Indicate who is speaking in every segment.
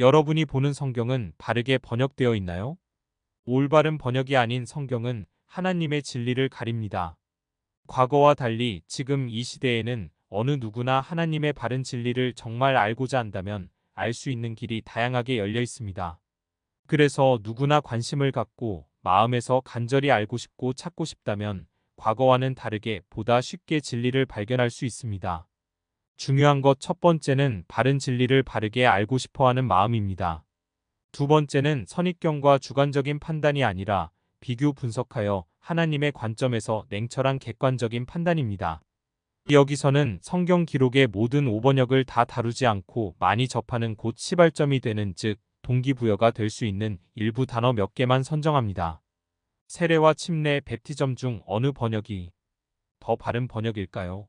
Speaker 1: 여러분이 보는 성경은 바르게 번역되어 있나요? 올바른 번역이 아닌 성경은 하나님의 진리를 가립니다. 과거와 달리 지금 이 시대에는 어느 누구나 하나님의 바른 진리를 정말 알고자 한다면 알 수 있는 길이 다양하게 열려 있습니다. 그래서 누구나 관심을 갖고 마음에서 간절히 알고 싶고 찾고 싶다면 과거와는 다르게 보다 쉽게 진리를 발견할 수 있습니다. 중요한 것 첫 번째는 바른 진리를 바르게 알고 싶어 하는 마음입니다. 두 번째는 선입견과 주관적인 판단이 아니라 비교 분석하여 하나님의 관점에서 냉철한 객관적인 판단입니다. 여기서는 성경 기록의 모든 오번역을 다 다루지 않고 많이 접하는 곧 시발점이 되는 즉 동기부여가 될 수 있는 일부 단어 몇 개만 선정합니다. 세례와 침례, 베티점 중 어느 번역이 더 바른 번역일까요?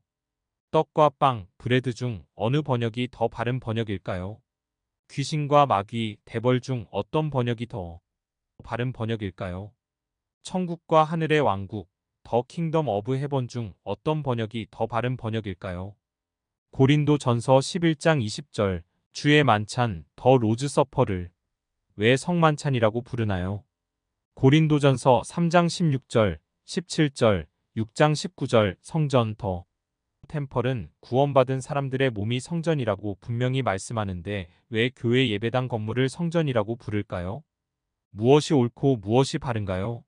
Speaker 1: 떡과 빵, 브레드 중 어느 번역이 더 바른 번역일까요? 귀신과 마귀, 대벌 중 어떤 번역이 더 바른 번역일까요? 천국과 하늘의 왕국, 더 킹덤 어브 헤번 중 어떤 번역이 더 바른 번역일까요? 고린도 전서 11장 20절, 주의 만찬, 더 로즈 서퍼를 왜 성만찬이라고 부르나요? 고린도전서 3장 16절, 17절, 6장 19절, 성전 더 템펄은 구원받은 사람들의 몸이 성전이라고 분명히 말씀하는데 왜 교회 예배당 건물을 성전이라고 부를까요? 무엇이 옳고 무엇이 바른가요?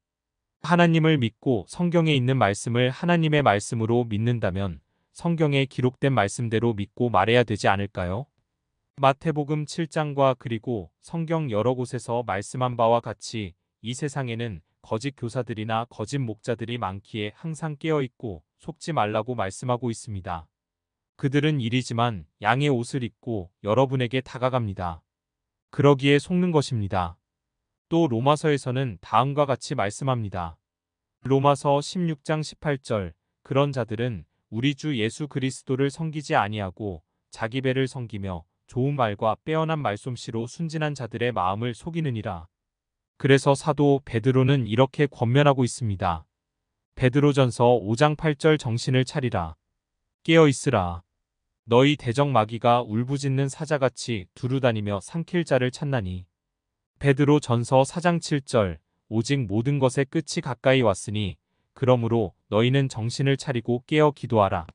Speaker 1: 하나님을 믿고 성경에 있는 말씀을 하나님의 말씀으로 믿는다면 성경에 기록된 말씀대로 믿고 말해야 되지 않을까요? 마태복음 7장과 그리고 성경 여러 곳에서 말씀한 바와 같이 이 세상에는 거짓 교사들이나 거짓 목자들이 많기에 항상 깨어 있고 속지 말라고 말씀하고 있습니다. 그들은 일이지만 양의 옷을 입고 여러분에게 다가갑니다. 그러기에 속는 것입니다. 또 로마서에서는 다음과 같이 말씀합니다. 로마서 16장 18절 그런 자들은 우리 주 예수 그리스도를 섬기지 아니하고 자기 배를 섬기며 좋은 말과 빼어난 말솜씨로 순진한 자들의 마음을 속이느니라. 그래서 사도 베드로는 이렇게 권면하고 있습니다. 베드로전서 5장 8절 정신을 차리라. 깨어 있으라. 너희 대적 마귀가 울부짖는 사자같이 두루다니며 삼킬 자를 찾나니. 베드로 전서 4장 7절 오직 모든 것의 끝이 가까이 왔으니 그러므로 너희는 정신을 차리고 깨어 기도하라.